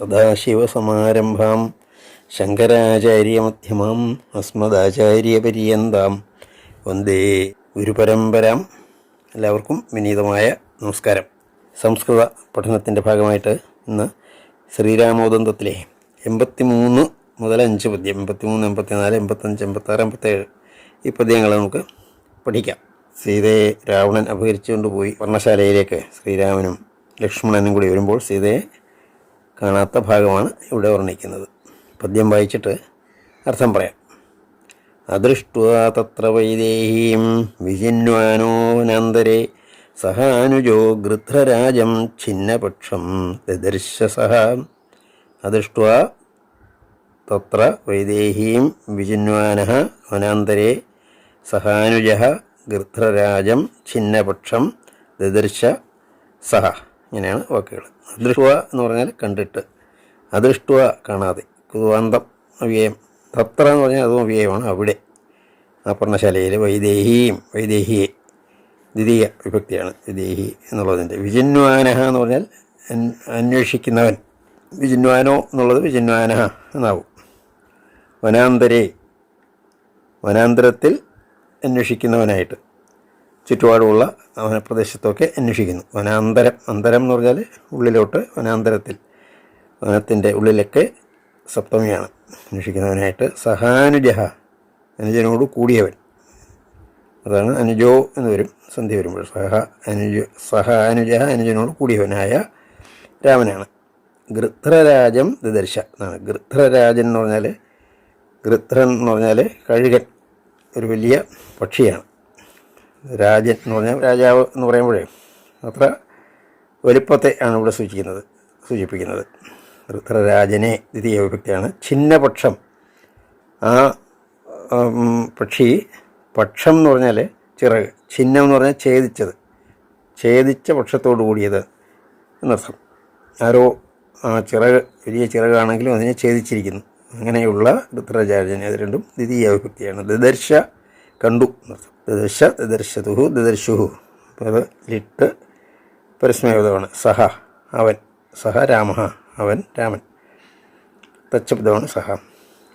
സദാശിവസമാരംഭാം ശങ്കരാചാര്യമധ്യമാം അസ്മദാചാര്യപര്യന്താം. വന്ദേ ഗുരുപരമ്പരാം. എല്ലാവർക്കും വിനീതമായ നമസ്കാരം. സംസ്കൃത പഠനത്തിന്റെ ഭാഗമായിട്ട് ഇന്ന് ശ്രീരാമോദന്തത്തിലെ എൺപത്തി മൂന്ന് മുതൽ അഞ്ച് പദ്യം എൺപത്തി മൂന്ന് എൺപത്തിനാല് എൺപത്തഞ്ച് എൺപത്താറ് എൺപത്തേഴ് ഈ പദ്യങ്ങൾ നമുക്ക് പഠിക്കാം. സീതയെ രാവണൻ അപഹരിച്ചുകൊണ്ട് പോയി വർണശാലയിലേക്ക് ശ്രീരാമനും ലക്ഷ്മണനും കൂടി വരുമ്പോൾ സീതയെ കാണാത്ത ഭാഗമാണ് ഇവിടെ വർണിക്കുന്നത്. പദ്യം വായിച്ചിട്ട് അർത്ഥം പറയാം. അദൃഷ്ട്വാ തത്ര വൈദേഹീം വിജിന്വാനോനന്തരെ സഹാനുജോ ഗൃധ്രരാജം ഛിന്നപക്ഷം ദദർശ സഹ. അദൃഷ്ട്വാ തത്ര വൈദേഹീം വിജിന്വാന വനാന്തരെ സഹാനുജ ഗൃധ്രരാജം ഛിന്നപക്ഷം ദദർശ സഹ. ഇങ്ങനെയാണ് വാക്കുകൾ. അദൃഷ്ട എന്ന് പറഞ്ഞാൽ കണ്ടിട്ട്. അദൃഷ്ട കാണാതെ. കുതുവാന്തം അവ്യയം. തത്ര എന്ന് പറഞ്ഞാൽ അതും അവ്യയമാണ് അവിടെ. ആ പർണശാലയിൽ വൈദേഹിയും. വൈദേഹിയെ ദ്വിതീയ വിഭക്തിയാണ് വിദേഹി എന്നുള്ളതിന്റെ. വിജിന്വാനഹ എന്ന് പറഞ്ഞാൽ അന്വേഷിക്കുന്നവൻ. വിജിന്വാനോ എന്നുള്ളത് വിജിന്വാനഹ എന്നാവും. വനാന്തരെ. വനാന്തരത്തിൽ അന്വേഷിക്കുന്നവനായിട്ട്. ചുറ്റുപാടുമുള്ള വനപ്രദേശത്തൊക്കെ അന്വേഷിക്കുന്നു. വനാന്തരം അന്തരം എന്ന് പറഞ്ഞാൽ ഉള്ളിലോട്ട് വനാന്തരത്തിൽ. വനത്തിന്റെ ഉള്ളിലൊക്കെ സപ്തമിയാണ് അന്വേഷിക്കുന്നവനായിട്ട്. സഹാനുജഹ അനുജനോട് കൂടിയവൻ. അതാണ് അനുജോ എന്ന് വരും സന്ധി വരുമ്പോൾ. സഹ അനുജ സഹ അനുജ അനുജനോട് കൂടിയവനായ രാമനാണ്. ഗൃത്രരാജം ദിദർശ എന്നാണ്. ഗൃത്രരാജൻ എന്ന് പറഞ്ഞാൽ ഗൃത്രൻ എന്ന് പറഞ്ഞാൽ കഴുകൻ ഒരു വലിയ പക്ഷിയാണ്. രാജൻ എന്ന് പറഞ്ഞാൽ രാജാവ് എന്ന് പറയുമ്പോഴേ അത്ര വലിപ്പത്തെ ആണ് ഇവിടെ സൂചിക്കുന്നത് സൂചിപ്പിക്കുന്നത്. ഗൃധ്രരാജനെ ദ്വിതീയ വിഭക്തിയാണ്. ഛിന്നപക്ഷം. ആ പക്ഷി പക്ഷം എന്ന് പറഞ്ഞാൽ ചിറക്. ഛിന്നം എന്ന് പറഞ്ഞാൽ ഛേദിച്ചത്. ഛേദിച്ച പക്ഷത്തോട് കൂടിയത് എന്നർത്ഥം. ആരോ ആ ചിറക് വലിയ ചിറകാണെങ്കിലും അതിനെ ഛേദിച്ചിരിക്കുന്നു. അങ്ങനെയുള്ള ഋത്രരാജനെ അത് രണ്ടും ദ്വിതീയ വിഭക്തിയാണ്. ദദർശ കണ്ടു. ദദർശ ദദർശതുഹു ദദർശുഹു. അത് ലിട്ട് പരസ്മയപദമാണ് സഹ അവൻ. സഹ രാമ അവൻ രാമൻ. തച്ചബ്ദമാണ് സഹ.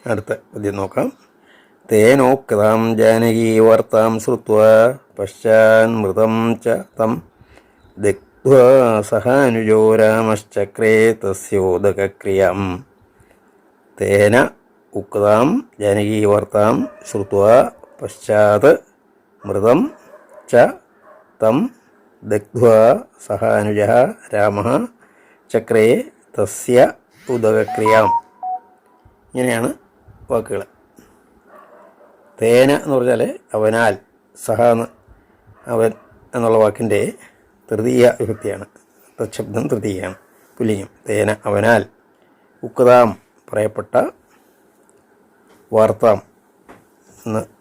അടുത്ത പദ്യം നോക്കാം. തേനോക്താം ജാനകീ വാർത്താം ശ്രുവ പശ്ചാന്മൃതം ച തം സഹാനുജോ രാമശ്ചക്രേ തസ്യോദകക്രിയം. തേന ഉക്താം ജാനകീ വാർത്താം ശ്രുത്വാ പശ്ചാത് മൃതം ച തം ദഗ്ധ്വാ സഹാനുജ രാമ ചക്രേ തസ്യ ഉദകക്രിയാം. ഇങ്ങനെയാണ് വാക്കുകൾ. തേന എന്ന് പറഞ്ഞാൽ അവനാൽ സഹ എന്ന് അവൻ എന്നുള്ള വാക്കിന്റെ തൃതീയ വിഭക്തിയാണ്. തശബ്ദം തൃതീയാണ് പുല്ലിംഗം തേന അവനാൽ. ഉക്താം പറയപ്പെട്ട വാർത്താം എന്ന്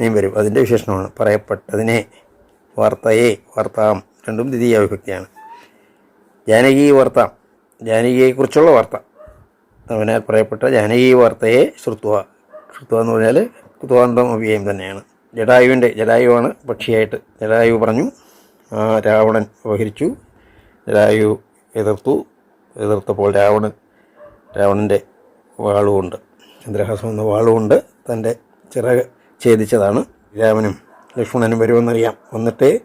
ഇനിയും വരും. അതിന്റെ വിശേഷണമാണ്. പറയപ്പെട്ടതിനെ വാർത്തയെ വാർത്താം. രണ്ടും ദ്വിതീയ വിഭക്തിയാണ് ജാനകി വാർത്താം. ജാനകിയെക്കുറിച്ചുള്ള വാർത്ത. അവനാൽ പറയപ്പെട്ട ജാനകി വാർത്തയെ ശ്രുത്വ. ശ്രുത്വ എന്ന് പറഞ്ഞാൽ കുത്വാന്തം അവ്യയം തന്നെയാണ്. ജഡായുവിന്റെ ജഡായുവാണ് പക്ഷിയായിട്ട്. ജഡായു പറഞ്ഞു രാവണൻ ഉപഹരിച്ചു ജഡായു എതിർത്തു. എതിർത്തപ്പോൾ രാവണൻ രാവണന്റെ വാളുകൊണ്ട് ചന്ദ്രഹാസം എന്ന വാളുകൊണ്ട് തന്റെ ചിറക് ഛേദിച്ചതാണ്. രാമനും ലക്ഷ്മണനും വരുമെന്നറിയാം. വന്നിട്ടേ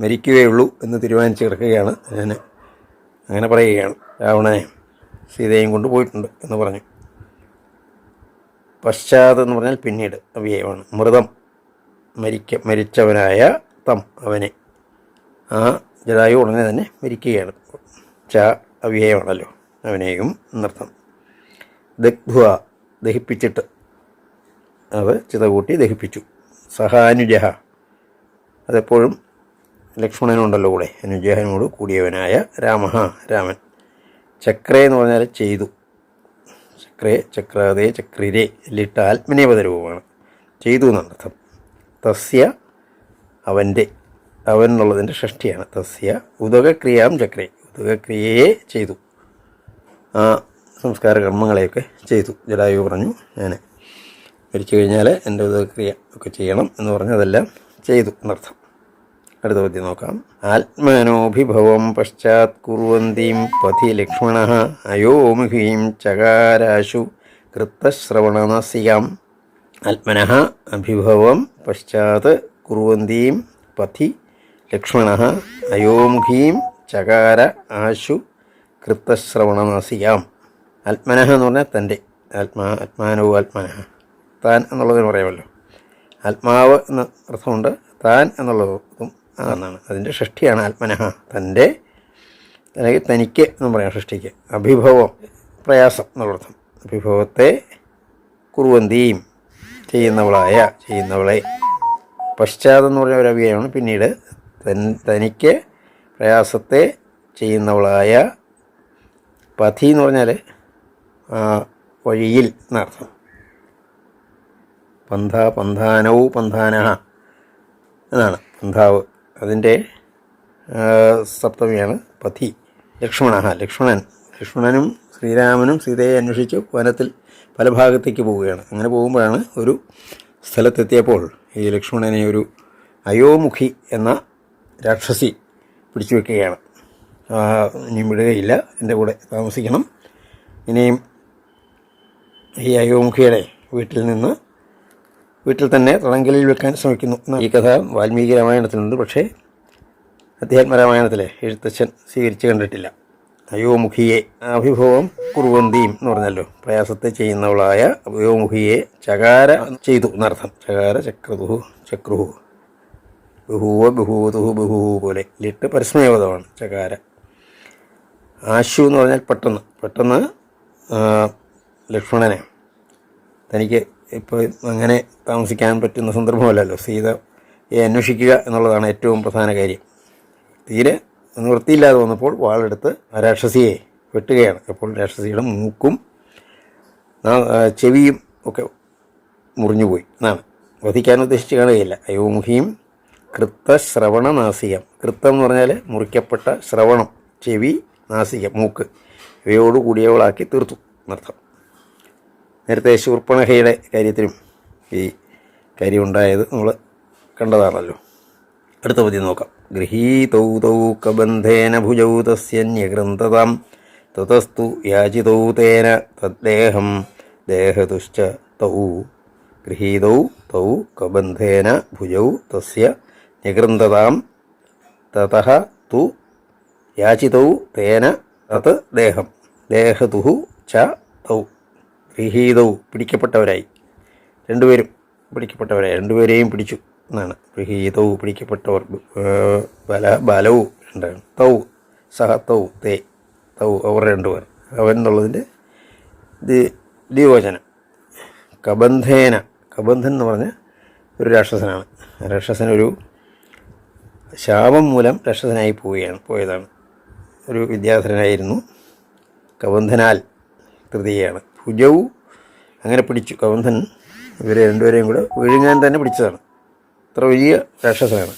മരിക്കുകയുള്ളൂ എന്ന് തീരുമാനിച്ച് കിടക്കുകയാണ് ഞാൻ അങ്ങനെ പറയുകയാണ്. രാവണനെ സീതയും കൊണ്ടുപോയിട്ടുണ്ട് എന്ന് പറഞ്ഞു. പശ്ചാത് എന്ന് പറഞ്ഞാൽ പിന്നീട് അവ്യയമാണ് മൃതം മരിക്ക മരിച്ചവനായ തം അവനെ. ആ ജടായു ഉടനെ തന്നെ മരിക്കുകയാണ്. ച അവ്യയമാണല്ലോ അവനെയും നൃത്തം ദഗ്ധ്വ ദഹിപ്പിച്ചിട്ട് അത് ചിതകൂട്ടി ദഹിപ്പിച്ചു. സഹാനുജഹ. അതെപ്പോഴും ലക്ഷ്മണനുണ്ടല്ലോ കൂടെ. അനുജഹനോട് കൂടിയവനായ രാമ രാമൻ. ചക്രേ എന്ന് പറഞ്ഞാൽ ചെയ്തു. ചക്രേ ചക്രാതേ ചക്രിരേ ലിട്ട ആത്മനേപദരൂപമാണ് ചെയ്തു എന്നർത്ഥം. തസ്യ അവന്റെ അവൻ എന്നുള്ളതിന്റെ ഷഷ്ടിയാണ്. തസ്യ ഉദകക്രിയാം ചക്രേ. ഉദകക്രിയയെ ചെയ്തു. ആ സംസ്കാര കർമ്മങ്ങളെയൊക്കെ ചെയ്തു. ജഡായു പറഞ്ഞു ഞാൻ മരിച്ചു കഴിഞ്ഞാൽ എന്റെ ഉദക്രിയ ഒക്കെ ചെയ്യണം എന്ന് പറഞ്ഞതെല്ലാം ചെയ്തു എന്നർത്ഥം. അടുത്ത പദ്യം നോക്കാം. ആത്മനോഭിഭവം പശ്ചാത് കുറുവന്തീം പഥി ലക്ഷ്മണ അയോമുഖീം ചകാരാശു കൃത്തശ്രവണനസികാം. ആത്മന അഭിഭവം പശ്ചാത് കുറുവന്തീം പഥി ലക്ഷ്മണ അയോമുഖീം ചകാര ആശു കൃത്തശ്രവണനസികാം. ആത്മനഃ എന്ന് പറഞ്ഞാൽ തന്റെ. ആത്മാ ആത്മാനോ ആത്മനഃ. താൻ എന്നുള്ളതിന് പറയാമല്ലോ. ആത്മാവ് എന്ന അർത്ഥമുണ്ട് താൻ എന്നുള്ളതും എന്നാണ് അതിന്റെ ഷഷ്ടിയാണ് ആത്മനഹ തന്റെ അല്ലെങ്കിൽ തനിക്ക് എന്ന് പറയാം ഷഷ്ടിക്ക് അഭിഭവം പ്രയാസം എന്നുള്ളർത്ഥം അഭിഭവത്തെ കുറുവന്തിയും ചെയ്യുന്നവളായ ചെയ്യുന്നവളെ. പശ്ചാത്തം എന്ന് പറഞ്ഞ ഒരു അവ്യയമാണ് പിന്നീട് തനിക്ക് പ്രയാസത്തെ ചെയ്യുന്നവളായ പഥി എന്ന് പറഞ്ഞാൽ വഴിയിൽ എന്നർത്ഥം. പന്ഥ പന്ഥാനൗ പന്ഥാന. എന്നാണ് പന്ഥാവ്. അതിന്റെ സപ്തമിയാണ് പഥി. ലക്ഷ്മണ ലക്ഷ്മണൻ. ലക്ഷ്മണനും ശ്രീരാമനും സീതയെ അന്വേഷിച്ച് വനത്തിൽ പല ഭാഗത്തേക്ക് പോവുകയാണ്. അങ്ങനെ പോകുമ്പോഴാണ് ഒരു സ്ഥലത്തെത്തിയപ്പോൾ ഈ ലക്ഷ്മണനെ ഒരു അയോമുഖി എന്ന രാക്ഷസി പിടിച്ചു വെക്കുകയാണ്. ഇനിയും വിടുകയില്ല. എന്റെ കൂടെ താമസിക്കണം. ഇനിയും ഈ അയോമുഖിയുടെ വീട്ടിൽ നിന്ന് വീട്ടിൽ തന്നെ തടങ്കലിൽ വെക്കാൻ ശ്രമിക്കുന്നു. ഈ കഥ വാൽമീകി രാമായണത്തിലുണ്ട് പക്ഷേ അധ്യാത്മരാമായണത്തിലെ എഴുത്തച്ഛൻ സ്വീകരിച്ച് കണ്ടിട്ടില്ല. അയോമുഖിയെ അഭിഭവം കുറുവന്തിയും എന്ന് പറഞ്ഞല്ലോ. പ്രയാസത്തെ ചെയ്യുന്നവളായ അയോമുഖിയെ ചകാര ചെയ്തു എന്നർത്ഥം. ചകാര ചക്രതുഹു ചക്രുഹു. ബഹുവ ബഹൂതുഹു ബഹുഹു പോലെ. ലിട്ട് പരസ്മയപദമാണ് ചകാര. ആശു എന്ന് പറഞ്ഞാൽ പെട്ടെന്ന്. പെട്ടെന്ന് ലക്ഷ്മണനെ തനിക്ക് ഇപ്പോൾ അങ്ങനെ താമസിക്കാൻ പറ്റുന്ന സന്ദർഭമല്ലല്ലോ. സീതയെ അന്വേഷിക്കുക എന്നുള്ളതാണ് ഏറ്റവും പ്രധാന കാര്യം. തീരെ നിവൃത്തിയില്ലാതെ വന്നപ്പോൾ വാളെടുത്ത് രാക്ഷസിയെ വെട്ടുകയാണ്. അപ്പോൾ രാക്ഷസിയുടെ മൂക്കും ചെവിയും ഒക്കെ മുറിഞ്ഞുപോയി. എന്നാണ്. വധിക്കാൻ ഉദ്ദേശിച്ച് കാണുകയില്ല. അയോമുഖിയും കൃത്തശ്രവണ നാസികം കൃത്തം എന്ന് പറഞ്ഞാൽ മുറിക്കപ്പെട്ട ശ്രവണം ചെവി നാസികം മൂക്ക്. ഇവയോടുകൂടിയവളാക്കി തീർത്തു. എന്നർത്ഥം. നേരത്തെ ശൂർപ്പണഹയുടെ കാര്യത്തിലും ഈ കാര്യമുണ്ടായത് നമ്മൾ കണ്ടതാണല്ലോ. അടുത്ത പതി നോക്കാം. ഗൃഹീതൗ തൗ കബന്ധേന ഭുജൗ തസ്യന്യഗ്രന്ഥതാം തതസ്തു യാചിതൗ തേന തദ്ദേഹം ദേഹതുശ്ച തൗ. ഗൃഹീതൗ തൗ കബന്ധേന ഭുജൗ തസ്യ നിഗ്രന്ഥതാം തതഹ തു യാചിതൗ തേന തത് ദേഹം. ദേഹതുഹു ച തൗ. ഗൃഹീതൗ പിടിക്കപ്പെട്ടവരായി. രണ്ടുപേരും പിടിക്കപ്പെട്ടവരായി. രണ്ടുപേരെയും പിടിച്ചു എന്നാണ്. ഗൃഹീതൗ പിടിക്കപ്പെട്ടവർ ബല ബലവും രണ്ടാണ്. തൗ സഹ തൗ തേ തൗ അവർ രണ്ടുപേർ. അവൻ എന്നുള്ളതിന്റെ ദ്വിവചനം. കബന്ധേന കബന്ധൻ എന്ന് പറഞ്ഞ ഒരു രാക്ഷസനാണ്. രാക്ഷസനൊരു ശാപം മൂലം രാക്ഷസനായി പോവുകയാണ് പോയതാണ്. ഒരു വിദ്യാധരനായിരുന്നു കബന്ധനാൽ തൃതീയാണ് ഭുജവും അങ്ങനെ പിടിച്ചു. കബന്ധൻ ഇവരെ രണ്ടുപേരെയും കൂടെ വിഴുങ്ങാൻ തന്നെ പിടിച്ചതാണ്. അത്ര വലിയ രാക്ഷസനാണ്.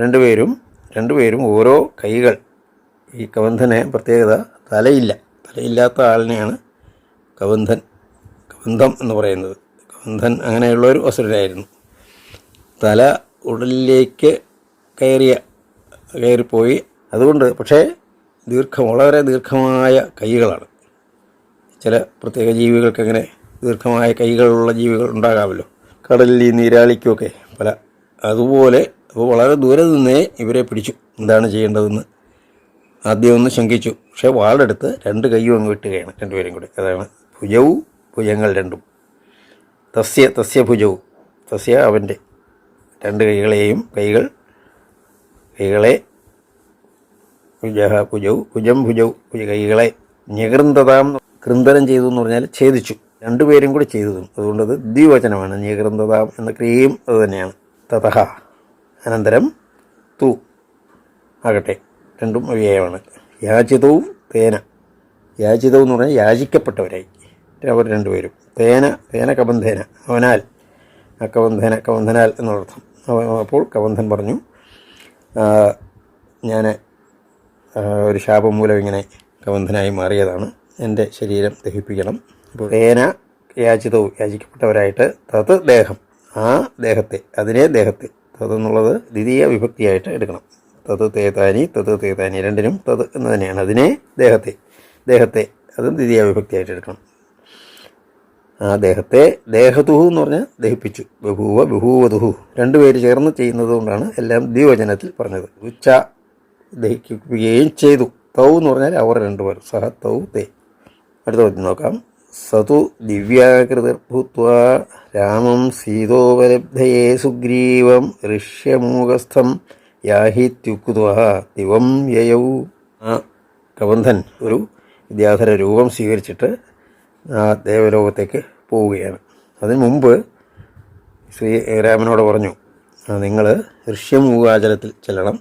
രണ്ടുപേരും രണ്ടുപേരും ഓരോ കൈകൾ. ഈ കവന്ധനെ പ്രത്യേകത തലയില്ല. തലയില്ലാത്ത ആളിനെയാണ് കവന്ധൻ കവന്ധം എന്ന് പറയുന്നത്. കവന്ധൻ അങ്ങനെയുള്ള ഒരു അസുരനായിരുന്നു. തല ഉടലിലേക്ക് കയറിയ കയറിപ്പോയി. അതുകൊണ്ട് പക്ഷേ ദീർഘം വളരെ ദീർഘമായ കൈകളാണ്. ചില പ്രത്യേക ജീവികൾക്ക് അങ്ങനെ ദീർഘമായ കൈകളുള്ള ജീവികൾ ഉണ്ടാകാമല്ലോ. കടലിൽ നീരാളിക്കുമൊക്കെ പല അതുപോലെ അപ്പോൾ വളരെ ദൂരെ നിന്നേ ഇവരെ പിടിച്ചു. എന്താണ് ചെയ്യേണ്ടതെന്ന് ആദ്യം ഒന്ന് ശങ്കിച്ചു. പക്ഷേ വാളെടുത്ത് രണ്ട് കൈയും അങ്ങ് വിട്ടുകയാണ് രണ്ടുപേരും കൂടി. അതാണ് ഭുജവും ഭുജങ്ങൾ രണ്ടും. തസ്യ തസ്യ ഭുജവും. തസ്യ അവന്റെ രണ്ട് കൈകളെയും കൈകൾ കൈകളെ ഭുജ ഭുജവും ഭുജം ഭുജവും ഭുജ കൈകളെ ഞകൃന്തതാം കൃന്ദനം ചെയ്തു എന്ന് പറഞ്ഞാൽ ഛേദിച്ചു. രണ്ടുപേരും കൂടി ചെയ്തതും. അതുകൊണ്ടത് അത് ദ്വിവചനമാണ്. ഞകൃന്തതാം എന്ന ക്രിയയും അത് തന്നെയാണ്. തതഹ അനന്തരം തു. ആകട്ടെ. രണ്ടും അവ്യയമാണ്. യാചിതവും തേന. യാചിതവും എന്ന് പറഞ്ഞാൽ യാചിക്കപ്പെട്ടവരായി. അവർ രണ്ടുപേരും. തേന തേന കബന്ധേന. അവനാൽ. ആ കബന്ധേന കബന്ധനാൽ എന്നർത്ഥം. അപ്പോൾ കബന്ധൻ പറഞ്ഞു ഞാൻ ഒരു ശാപം മൂലം ഇങ്ങനെ കബന്ധനായി മാറിയതാണ്. എന്റെ ശരീരം ദഹിപ്പിക്കണം. അപ്പോൾ ഏന യാചിതവും യാചിക്കപ്പെട്ടവരായിട്ട് തത് ദേഹം ആ ദേഹത്തെ അതിനെ ദേഹത്തെ തത് എന്നുള്ളത് ദ്വിതീയ വിഭക്തിയായിട്ട് എടുക്കണം. തത് തേതാനി തത് തേതാനി രണ്ടിനും തത് എന്ന് തന്നെയാണ്. അതിനെ ദേഹത്തെ ദേഹത്തെ അതും ദ്വിതീയ വിഭക്തിയായിട്ട് എടുക്കണം. ആ ദേഹത്തെ ദേഹതുഹു എന്ന് പറഞ്ഞാൽ ദഹിപ്പിച്ചു. ബഹൂവ ബഹൂവതുഹു. രണ്ടുപേര് ചേർന്ന് ചെയ്യുന്നത് കൊണ്ടാണ് എല്ലാം ദ്വിവചനത്തിൽ പറഞ്ഞത്. ഉച്ച ദഹിക്കുകയും ചെയ്തു. തൗ എന്ന് പറഞ്ഞാൽ അവർ രണ്ടുപേർ. സഹ തൗ തേ. അടുത്ത ചോദ്യം നോക്കാം. സതു ദിവ്യാകൃതിർഭൂത്വ രാമം സീതോപലബ്ധയെ സുഗ്രീവം ഋഷ്യമൂകസ്ഥം യാഹിത്യുക്വ ദിവം യയൗ. ആ കബന്ധൻ ഒരു വിദ്യാധര രൂപം സ്വീകരിച്ചിട്ട് ആ ദേവലോകത്തേക്ക് പോവുകയാണ്. അതിനു മുമ്പ് ശ്രീ രാമനോട് പറഞ്ഞു നിങ്ങൾ ഋഷ്യമൂകാചലത്തിൽ ചെല്ലണം.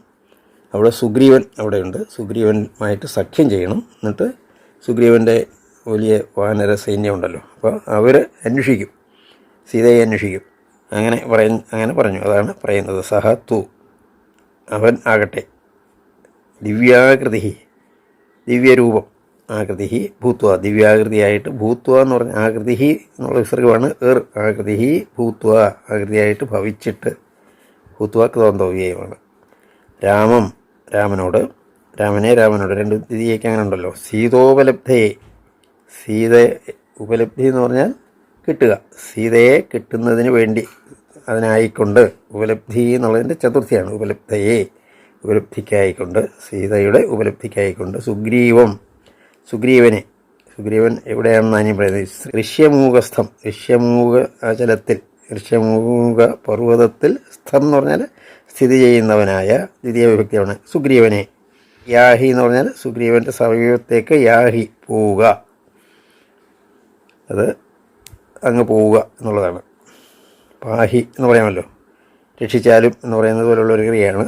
അവിടെ സുഗ്രീവൻ അവിടെയുണ്ട്. സുഗ്രീവനുമായിട്ട് സഖ്യം ചെയ്യണം. എന്നിട്ട് സുഗ്രീവന്റെ വലിയ വാനര സൈന്യമുണ്ടല്ലോ. അപ്പോൾ അവർ അന്വേഷിക്കും. സീതയെ അന്വേഷിക്കും. അങ്ങനെ പറയ അങ്ങനെ പറഞ്ഞു. അതാണ് പറയുന്നത്. സഹ അവൻ ആകട്ടെ. ദിവ്യാകൃതി ദിവ്യരൂപം. ആകൃതി ഭൂത്വ. ദിവ്യാകൃതിയായിട്ട് ഭൂത്വ എന്ന് പറഞ്ഞ ആകൃതി എന്നുള്ള വിസർഗമാണ് ഏർ. ആകൃതി ഭൂത്വ. ആകൃതിയായിട്ട് ഭവിച്ചിട്ട് ഭൂത്വ ക്രോന്തവ്യയമാണ് രാമം രാമനോട് രാമനെ രാമനോട്. രണ്ട് ദിതിയൊക്കെ അങ്ങനെ ഉണ്ടല്ലോ. സീതോപലബ്ധയെ. സീത ഉപലബ്ധി എന്ന് പറഞ്ഞാൽ കിട്ടുക. സീതയെ കിട്ടുന്നതിന് വേണ്ടി അതിനായിക്കൊണ്ട് ഉപലബ്ധി എന്നുള്ളതിന്റെ ചതുർത്ഥിയാണ്. ഉപലബ്ധയെ ഉപലബ്ധിക്കായിക്കൊണ്ട് സീതയുടെ ഉപലബ്ധിക്കായിക്കൊണ്ട് സുഗ്രീവം സുഗ്രീവനെ. സുഗ്രീവൻ എവിടെയാണെന്ന് ഞാൻ പറയുന്നത്? ഋഷ്യമൂകസ്ഥം. ഋഷ്യമൂക ജലത്തിൽ ഋഷ്യമൂക പർവതത്തിൽ സ്ഥം എന്ന് പറഞ്ഞാൽ സ്ഥിതി ചെയ്യുന്നവനായ ദ്വിതീയ വിഭക്തിയാണ് സുഗ്രീവനെ. യാഹി എന്ന് പറഞ്ഞാൽ സുഗ്രീവന്റെ സമീപത്തേക്ക് യാഹി പോവുക. അത് അങ്ങ് പോവുക എന്നുള്ളതാണ്. പാഹി എന്ന് പറയാമല്ലോ. രക്ഷിച്ചാലും എന്ന് പറയുന്നത് പോലുള്ള ഒരു ക്രിയയാണ്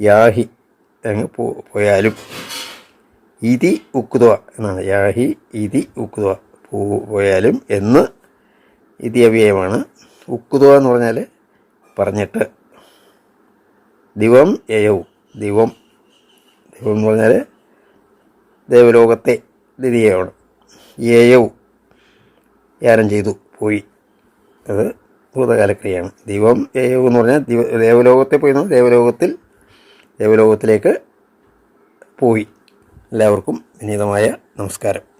യാഹി അങ്ങ് പോ പോയാലും. ഇതി ഉക്കുതുവ എന്നാണ്. യാഹി ഇതി ഉക്കുതുവ പോ പോയാലും എന്ന് ഇതി അവ്യയമാണ്. ഉക്കുതുവ എന്ന് പറഞ്ഞാൽ പറഞ്ഞിട്ട്. ദിവം യയവും ദിവം. ദിവം എന്ന് പറഞ്ഞാൽ ദേവലോകത്തെ ദ്വിതീയമാണ്. യയവും യാനം ചെയ്തു പോയി. അത് ഭൂതകാലക്രിയയാണ്. ദൈവം ദേവം എന്ന് പറഞ്ഞാൽ ദൈവ ദേവലോകത്തെ പോയി ദേവലോകത്തിൽ ദേവലോകത്തിലേക്ക് പോയി. എല്ലാവർക്കും വിനീതമായ നമസ്കാരം.